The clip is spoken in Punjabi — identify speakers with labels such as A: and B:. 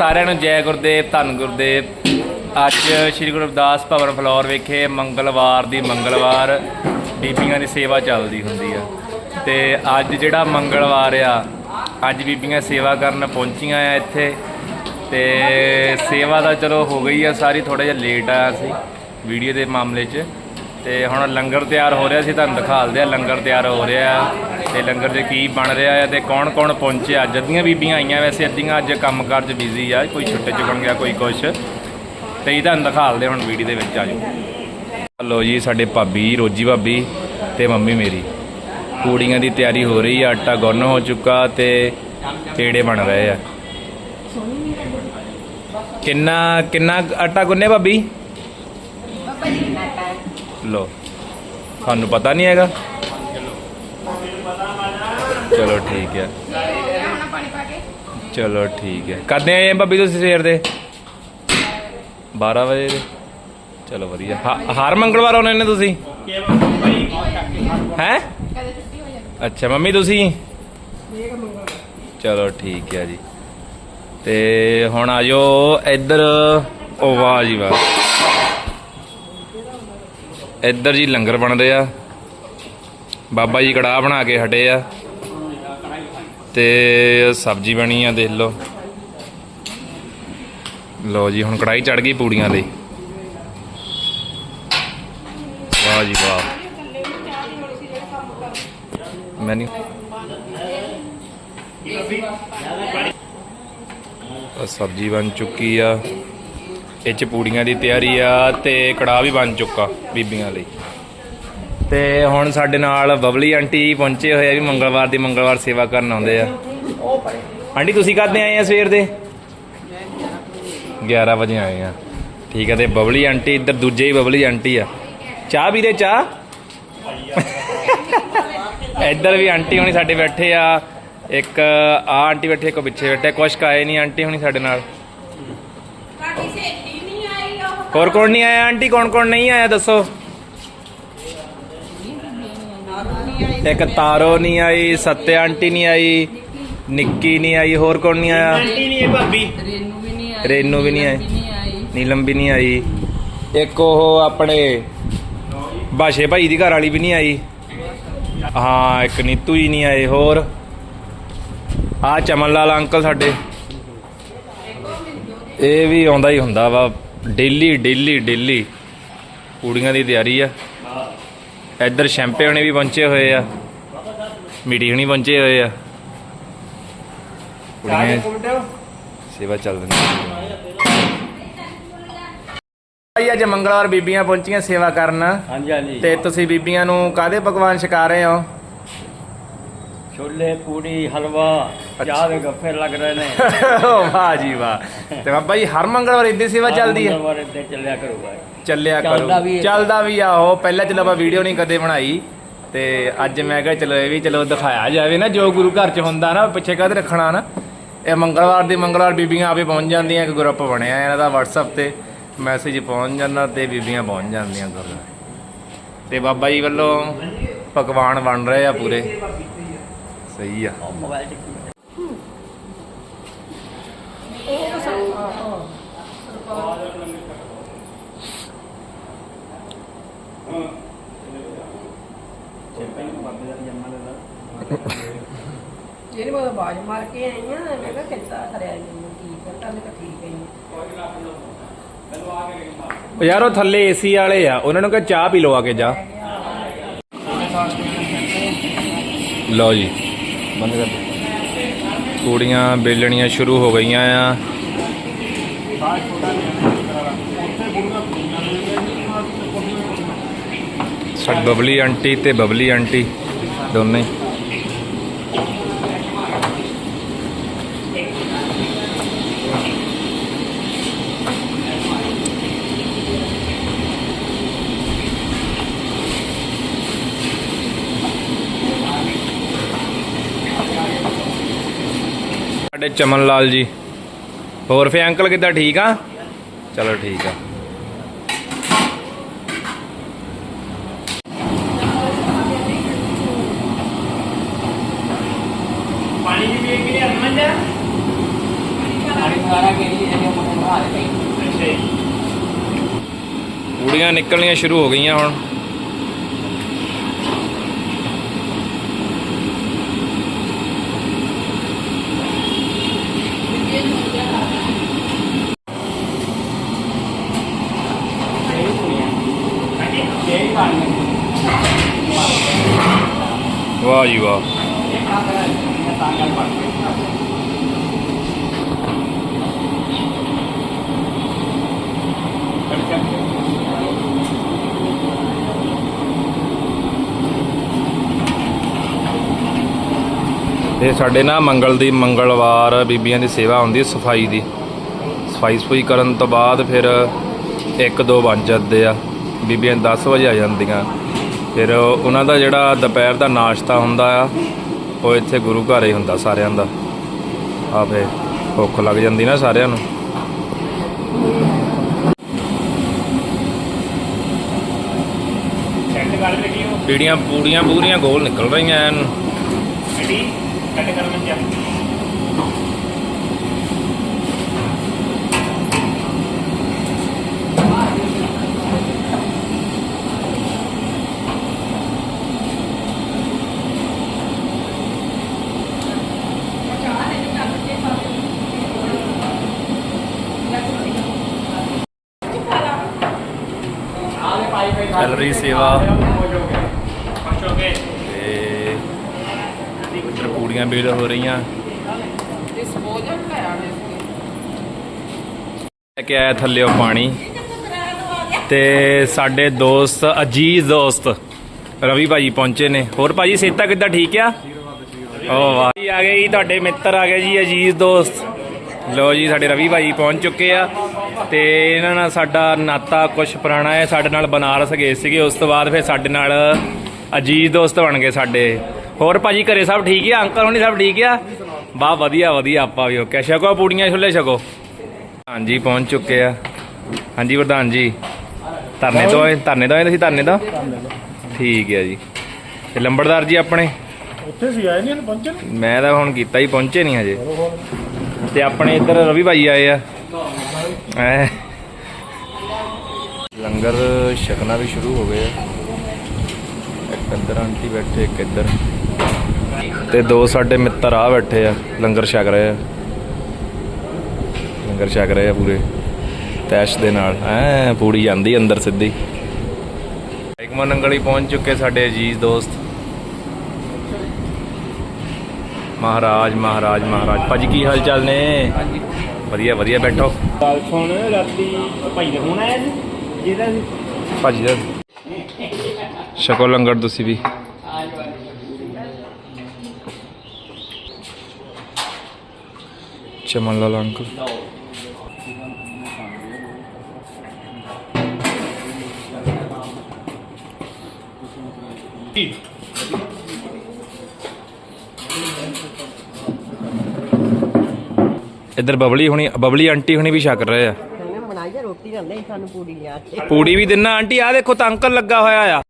A: ਸਾਰਿਆਂ ਨੂੰ ਜੈ ਗੁਰਦੇਵ, ਧੰਨ ਗੁਰਦੇਵ। ਅੱਜ ਸ੍ਰੀ ਗੁਰੂ ਰਵਿਦਾਸ ਭਵਨ ਫਲੋਰ ਵਿਖੇ ਮੰਗਲਵਾਰ ਦੀ ਮੰਗਲਵਾਰ ਬੀਬੀਆਂ ਦੀ ਸੇਵਾ ਚੱਲਦੀ ਹੁੰਦੀ ਆ। ਤੇ ਅੱਜ ਜਿਹੜਾ ਮੰਗਲਵਾਰ ਆ, ਅੱਜ ਬੀਬੀਆਂ ਸੇਵਾ ਕਰਨ ਪਹੁੰਚੀਆਂ ਆ ਇੱਥੇ। ਤੇ ਸੇਵਾ ਦਾ ਚਲੋ ਹੋ ਗਈ ਆ, ਸਾਰੀ ਥੋੜਾ ਜਿਹਾ ਲੇਟ ਆ ਅਸੀਂ ਵੀਡੀਓ ਦੇ ਮਾਮਲੇ 'ਚ। ਤੇ ਹੁਣ ਲੰਗਰ ਤਿਆਰ ਹੋ ਰਿਹਾ ਸੀ ਤੁਹਾਨੂੰ ਦਿਖਾਲਦੇ ਆ ਲੰਗਰ ਤਿਆਰ ਹੋ ਰਿਹਾ। ਤੇ ਲੰਗਰ 'ਚ ਕੀ ਬਣ ਰਿਹਾ ਆ ਤੇ ਕੌਣ ਕੌਣ ਪਹੁੰਚਿਆ? ਅੱਜ ਅੱਧੀਆਂ ਬੀਬੀਆਂ ਆਈਆਂ ਵੈਸੇ ਅੱਧੀਆਂ ਅੱਜ ਕੰਮਕਾਰ 'ਚ ਬਿਜ਼ੀ ਆ ਕੋਈ ਛੁੱਟੇ 'ਚ ਬਣ ਗਿਆ ਕੋਈ ਕੁਛ। ਤੇ ਇਹ ਤੁਹਾਨੂੰ ਦਿਖਾਲਦੇ ਹੁਣ ਵੀਡੀਓ ਦੇ ਵਿੱਚ ਆ ਜਾਓ। ਲੋ ਜੀ ਸਾਡੇ ਭਾਬੀ ਰੋਜੀ ਭਾਬੀ ਤੇ ਮੰਮੀ ਮੇਰੀ। ਪੂੜੀਆਂ ਦੀ ਤਿਆਰੀ ਹੋ ਰਹੀ ਆ ਆਟਾ ਗੁੰਨ ਹੋ ਚੁੱਕਾ ਤੇ ਪੇੜੇ ਬਣ ਰਹੇ ਆ। ਕਿੰਨਾ ਕਿੰਨਾ ਆਟਾ ਗੁੰਨੇ ਭਾਬੀ? ਲੋ ਤੁਹਾਨੂੰ ਪਤਾ ਨਹੀਂ ਹੈਗਾ? ਚਲੋ ਠੀਕ ਹੈ। ਚਲੋ ਠੀਕ ਹੈ। ਕਦੇ ਆਏ ਆ ਭਾਬੀ ਤੁਸੀਂ ਸਵੇਰ ਦੇ? 12 ਵਜੇ ਦੇ। ਚਲੋ ਵਧੀਆ। ਹ- ਹਰ ਮੰਗਲਵਾਰ ਆਉਣੇ ਨੇ ਤੁਸੀਂ? ਹੈ? ਅੱਛਾ, ਮੰਮੀ ਤੁਸੀਂ? ਚਲੋ ਠੀਕ ਹੈ ਜੀ। ਤੇ ਹੁਣ ਆ ਜਾਓ ਇੱਧਰ ਉਹ ਵਾਹ ਜੀ ਵਾਹ ਇੱਧਰ ਜੀ ਲੰਗਰ ਬਣਦੇ ਆ। ਬਾਬਾ ਜੀ ਕੜਾਹ ਬਣਾ ਕੇ ਹਟੇ ਆ। ਤੇ ਸਬਜ਼ੀ ਬਣੀ ਆ, ਦੇਖ ਲਓ। ਲਓ ਜੀ, ਹੁਣ ਕੜਾਈ ਚੜ ਗਈ ਪੂੜੀਆਂ ਲਈ ਵਾਹ ਜੀ ਵਾਹ। ਮੈਨੀ ਆਹ ਸਬਜ਼ੀ ਬਣ ਚੁੱਕੀ ਆ। ਇਹ ਚ ਪੂੜੀਆਂ ਦੀ ਤਿਆਰੀ ਆ ਤੇ ਕੜਾਹ ਵੀ ਬਣ ਚੁੱਕਾ ਬੀਬੀਆਂ ਲਈ। ਤੇ ਹੁਣ ਸਾਡੇ ਨਾਲ ਬਬਲੀ ਆਂਟੀ ਪਹੁੰਚੇ ਹੋਏ ਆ ਵੀ ਮੰਗਲਵਾਰ ਦੀ ਮੰਗਲਵਾਰ ਸੇਵਾ ਕਰਨ ਆਉਂਦੇ ਆ। ਆਂਟੀ ਤੁਸੀਂ ਕਦੋਂ ਆਏ ਆ ਸਵੇਰ ਦੇ? 11 ਵਜੇ ਆਏ ਆ। ਠੀਕ ਹੈ ਤੇ ਬਬਲੀ ਆਂਟੀ ਇੱਧਰ ਦੂਜੇ ਹੀ ਬਬਲੀ ਆਂਟੀ ਆ। ਚਾਹ ਵੀਰੇ ਚਾਹ? ਇੱਧਰ ਵੀ ਆਂਟੀ ਹੁਣੀ ਸਾਡੇ ਬੈਠੇ ਆ। ਇੱਕ ਆ ਆਂਟੀ ਬੈਠੇ ਇੱਕ ਪਿੱਛੇ ਬੈਠੇ ਕੁਛ ਕਾਏ ਨਹੀਂ ਆਂਟੀ ਹੁਣੀ ਸਾਡੇ ਨਾਲ। ਹੋਰ ਕੌਣ ਨਹੀਂ ਆਇਆ ਆਂਟੀ? ਕੌਣ ਕੌਣ ਨਹੀਂ ਆਇਆ ਦੱਸੋ। ਇੱਕ ਤਾਰੋ ਨਹੀਂ ਆਈ ਸੱਤੇ ਆਂਟੀ ਨਹੀਂ ਆਈ ਨਿੱਕੀ ਨਹੀਂ ਆਈ ਹੋਰ ਕੌਣ ਨਹੀਂ ਆਇਆ?
B: ਆਂਟੀ ਨਹੀਂ ਹੈ ਭਾਬੀ।
C: ਰੇਨੂ ਵੀ ਨਹੀਂ ਆਈ
A: ਰੇਨੂ ਵੀ ਨਹੀਂ ਆਈ।
C: ਨਹੀਂ ਆਈ।
A: ਨੀਲਮ ਵੀ ਨਹੀਂ ਆਈ। ਇੱਕ ਉਹ ਆਪਣੇ ਬਾਸ਼ੇ ਭਾਈ ਦੀ ਘਰ ਵਾਲੀ ਵੀ ਨਹੀਂ ਆਈ। ਹਾਂ ਇੱਕ ਨੀਤੂ ਹੀ ਨਹੀਂ ਆਏ ਹੋਰ। ਆ ਚਮਨ ਲਾਲ ਅੰਕਲ ਸਾਡੇ। ਇਹ ਵੀ ਆਉਂਦਾ ਹੀ ਹੁੰਦਾ ਵਾ। Daily daily daily. ਕੁੜੀਆਂ ਦੀ ਤਿਆਰੀ ਆ। ਇੱਧਰ ਸ਼ੈਂਪੇ ਹੁਣੇ ਵੀ ਪਹੁੰਚੇ ਹੋਏ ਆ। ਮੀਟੀ ਹੁਣੀ ਪਹੁੰਚੇ ਹੋਏ ਆ। ਕੁੜੀਆਂ ਸੇਵਾ ਚੱਲ ਰਹੀ ਹੈ। ਭਾਈ ਅੱਜ ਮੰਗਲਵਾਰ ਬੀਬੀਆਂ ਪਹੁੰਚੀਆਂ ਸੇਵਾ ਕਰਨ।
B: ਹਾਂਜੀ ਹਾਂਜੀ।
A: ਤੇ ਤੁਸੀਂ ਬੀਬੀਆਂ ਨੂੰ ਕਾਦੇ ਪਕਵਾਨ ਛਕਾ ਰਹੇ ਹੋ?
B: ਛੋਲੇ ਪੂੜੀ ਹਲਵਾ ਚਾਹ ਦੇ ਗੱਫੇ ਲੱਗ ਰਹੇ ਨੇ।
A: ਵਾਹ ਜੀ ਵਾਹ। ਤੇ ਬਾਬਾ ਜੀ ਹਰ ਮੰਗਲਵਾਰ ਇੱਦੀ ਸੇਵਾ ਚੱਲਦੀ ਹੈ?
B: ਮੰਗਲਵਾਰ ਇੱਥੇ ਚੱਲਿਆ ਕਰੂਗਾ
A: ਚੱਲਿਆ ਕਰੋ। ਚੱਲਦਾ ਵੀ ਆ ਉਹ। ਪਹਿਲਾਂ ਚਲੋ ਆਪਾਂ ਵੀਡੀਓ ਨਹੀਂ ਕਦੇ ਬਣਾਈ। ਤੇ ਅੱਜ ਮੈਂ ਕਿਹਾ ਚਲੋ ਇਹ ਵੀ ਚਲੋ ਦਿਖਾਇਆ ਜਾਵੇ ਨਾ ਜੋ ਗੁਰੂ ਘਰ ਚ ਹੁੰਦਾ ਨਾ ਪਿੱਛੇ ਕਾਹਦੇ ਰੱਖਣਾ ਨਾ। ਇਹ ਮੰਗਲਵਾਰ ਦੀ ਮੰਗਲਵਾਰ ਬੀਬੀਆਂ ਆਪੇ ਪਹੁੰਚ ਜਾਂਦੀਆਂ ਇੱਕ ਗਰੁੱਪ ਬਣਿਆ ਇਹਨਾਂ ਦਾ WhatsApp ਤੇ। ਮੈਸੇਜ ਪਹੁੰਚ ਜਾਂਦਾ ਤੇ ਬੀਬੀਆਂ ਪਹੁੰਚ ਜਾਂਦੀਆਂ ਗੁਰਦੁਆਰੇ। ਤੇ ਬਾਬਾ ਜੀ ਵੱਲੋਂ ਪਕਵਾਨ ਬਣ ਰਹੇ ਆ ਪੂਰੇ। ਸਹੀ ਆ।
B: ਮੋਬਾਈਲ ਚ
C: ਜਿਹੜੀ ਮੈਂ ਆਵਾਜ਼ ਮਾਰ ਕੇ ਆਈ ਆ ਮੈਂ ਕਿਹਾ ਕਿੱਦਾਂ ਕਰਿਆ ਜੀ ਠੀਕ ਹੈ ਤਾਂ ਮੈਂ ਕਿਹਾ ਠੀਕ ਹੈ ਜੀ।
A: ਉਹ ਯਾਰ ਉਹ ਥੱਲੇ ਏਸੀ ਵਾਲੇ ਆ ਉਹਨਾਂ ਨੂੰ ਕਹ ਚਾਹ ਪੀ ਆ ਕੇ ਜਾ। ਲਓ ਜੀ। ਬੰਦ ਕਰ ਦਿਓ। ਬੇਲਣੀਆਂ ਸ਼ੁਰੂ ਹੋ ਗਈਆਂ ਆ ਸਾਡੀ ਬਬਲੀ ਆਂਟੀ ਤੇ ਬਬਲੀ ਆਂਟੀ ਦੋਨੇ ਚਮਨ ਲਾਲ ਜੀ। ਹੋਰ ਫੇ ਅੰਕਲ ਕਿੱਦਾਂ ਠੀਕ ਆ? ਚਲੋ ਠੀਕ ਆ।
B: ਪਾਣੀ ਦੀ ਪੀਏ ਕਿ ਨਹੀਂ ਅਰਮਨ ਜਾ। ਪਾਣੀ
A: ਪੂੜੀਆਂ ਨਿਕਲਣੀਆਂ ਸ਼ੁਰੂ ਹੋ ਗਈਆਂ ਹੁਣ। ਵਾਹ ਜੀ ਵਾਹ। ਇਹ ਸਾਡੇ ਨਾ ਮੰਗਲ ਦੀ ਮੰਗਲਵਾਰ ਬੀਬੀਆਂ ਦੀ ਸੇਵਾ ਹੁੰਦੀ ਸਫ਼ਾਈ ਦੀ। ਸਫ਼ਾਈ ਸਫ਼ਾਈ ਕਰਨ ਤੋਂ ਬਾਅਦ ਫਿਰ 1-2 ਵੱਜ ਜਾਂਦੇ ਆ। ਬੀਬੀਆਂ 10 ਵਜੇ ਆ ਜਾਂਦੀਆਂ। ਫਿਰ ਉਹਨਾਂ ਦਾ ਜਿਹੜਾ ਦੁਪਹਿਰ ਦਾ ਨਾਸ਼ਤਾ ਹੁੰਦਾ ਆ, ਉਹ ਇੱਥੇ ਗੁਰੂ ਘਰ ਹੀ ਹੁੰਦਾ ਸਾਰਿਆਂ ਦਾ। ਆ ਭੁੱਖ ਲੱਗ ਜਾਂਦੀ ਨਾ ਸਾਰਿਆਂ ਨੂੰ। ਪੀੜੀਆਂ ਪੂੜੀਆਂ ਪੂਰੀਆਂ ਗੋਲ ਨਿਕਲ ਰਹੀਆਂ ਐਨ।
B: ਗੱਡੀ ਕਰ ਮੈਂ ਜਾ
A: ਚੱਲ ਰਹੀ ਸੇਵਾ।
B: ਪਹੁੰਚੋਗੇ
A: ਤੇ ਇੱਧਰ ਪੂੜੀਆਂ ਬੇਲ ਹੋ ਰਹੀਆਂ। ਲੈ ਕੇ ਆਇਆ ਥੱਲਿਓ ਪਾਣੀ। ਤੇ ਸਾਡੇ ਦੋਸਤ ਅਜੀਜ਼ ਦੋਸਤ, ਰਵੀ ਭਾਜੀ ਪਹੁੰਚੇ ਨੇ। ਹੋਰ ਭਾਜੀ ਸੇਤਾ ਕਿੱਦਾਂ? ਠੀਕ ਆ? ਓ ਵਾਹ। ਜੀ ਆ ਗਏ ਜੀ, ਤੁਹਾਡੇ ਮਿੱਤਰ ਆ ਗਏ ਜੀ, ਅਜੀਜ਼ ਦੋਸਤ। ਲੋ ਜੀ, ਸਾਡੇ ਰਵੀ ਭਾਜੀ ਪਹੁੰਚ ਚੁੱਕੇ ਆ। ਤੇ ਇਹਨਾਂ ਨਾਲ ਸਾਡਾ ਨਾਤਾ ਕੁਝ ਪੁਰਾਣਾ ਹੈ ਸਾਡੇ ਨਾਲ ਬਨਾਰਸ ਗਏ ਸੀਗੇ ਉਸ ਤੋਂ ਬਾਅਦ ਫਿਰ ਸਾਡੇ ਨਾਲ ਅਜੀਜ਼ ਦੋਸਤ ਬਣ ਗਏ ਸਾਡੇ। ਹੋਰ ਭਾਜੀ ਘਰੇ ਸਭ ਠੀਕ ਆ? ਅੰਕਲ ਹੋਣੀ ਸਭ ਠੀਕ ਆ? ਬਾ ਵਧੀਆ ਵਧੀਆ ਆਪਾਂ ਵੀ ਓਕੇ ਛਕੋ ਪੂੜੀਆਂ ਛੁੱਲੇ ਛਕੋ। ਹਾਂਜੀ ਪਹੁੰਚ ਚੁੱਕੇ ਆ। ਹਾਂਜੀ ਪ੍ਰਧਾਨ ਜੀ। ਧਰਨੇ ਤੋਂ ਆਏ ਧਰਨੇ ਤੋਂ ਆਏ ਤੁਸੀਂ ਧਰਨੇ ਤੋਂ? ਠੀਕ ਹੈ ਜੀ। ਤੇ ਲੰਬੜਦਾਰ ਜੀ ਆਪਣੇ?
D: ਉੱਥੇ ਸੀ ਆਏ ਨਹੀਂ ਪਹੁੰਚੇ
A: ਮੈਂ ਤਾਂ ਹੁਣ ਕੀਤਾ ਹੀ ਪਹੁੰਚੇ ਨਹੀਂ ਹਜੇ। ਤੇ ਆਪਣੇ ਇੱਧਰ ਰਵੀ ਭਾਈ ਆਏ ਆ। ਐ। ਲੰਗਰ ਛਕਣਾ ਵੀ ਸ਼ੁਰੂ ਹੋ ਗਏ। ਇੱਕ ਅੰਦਰ ਆਂਟੀ ਬੈਠੇ ਇੱਕ ਇੱਧਰ। ਤੇ ਦੋ ਸਾਡੇ ਮਿੱਤਰ ਆ ਬੈਠੇ ਆ ਲੰਗਰ ਛਕ ਰਹੇ ਆ। ਲੰਗਰ ਛਕ ਰਹੇ ਆ ਪੂਰੇ ਤੈਸ਼ ਦੇ ਨਾਲ। ਐ ਪੂੜੀ ਜਾਂਦੀ ਅੰਦਰ ਸਿੱਧੀ। ਇਕਮਨ ਨੰਗਲੀ ਪਹੁੰਚ ਚੁੱਕੇ ਸਾਡੇ ਅਜੀਜ਼ ਦੋਸਤ। ਮਹਾਰਾਜ ਮਹਾਰਾਜ ਮਹਾਰਾਜ। ਭਾਜੀ ਕੀ ਹਾਲ ਚਾਲ ਨੇ? ਵਧੀਆ ਵਧੀਆ ਬੈਠੋ।
B: ਗੱਲ ਸੁਣ ਰਾਤੀ ਭਾਈ ਦਾ ਫੋਨ ਆਇਆ ਸੀ? ਜਿਹਦਾ
A: ਭਾਜੀ ਦਾ। ਸ਼ਕੋ ਲੰਗਰ ਤੁਸੀਂ ਵੀ। ਚਮਨ ਲਾਲ ਅੰਕਲ ਇੱਧਰ ਬਬਲੀ ਹੁਣੀ ਬਬਲੀ ਆਂਟੀ ਹੁਣੀ ਵੀ ਛਕ ਰਹੇ ਆ।
C: ਬਣਾਈ ਜਾ ਰੋਟੀ ਜਾਂਦੇ ਸਾਨੂੰ ਪੂੜੀ ਲਿਆ ਕੇ
A: ਪੂੜੀ ਵੀ ਦਿੰਨਾ ਆਂਟੀ ਆ ਦੇਖੋ ਤਾਂ ਅੰਕਲ ਲੱਗਾ ਹੋਇਆ ਆ।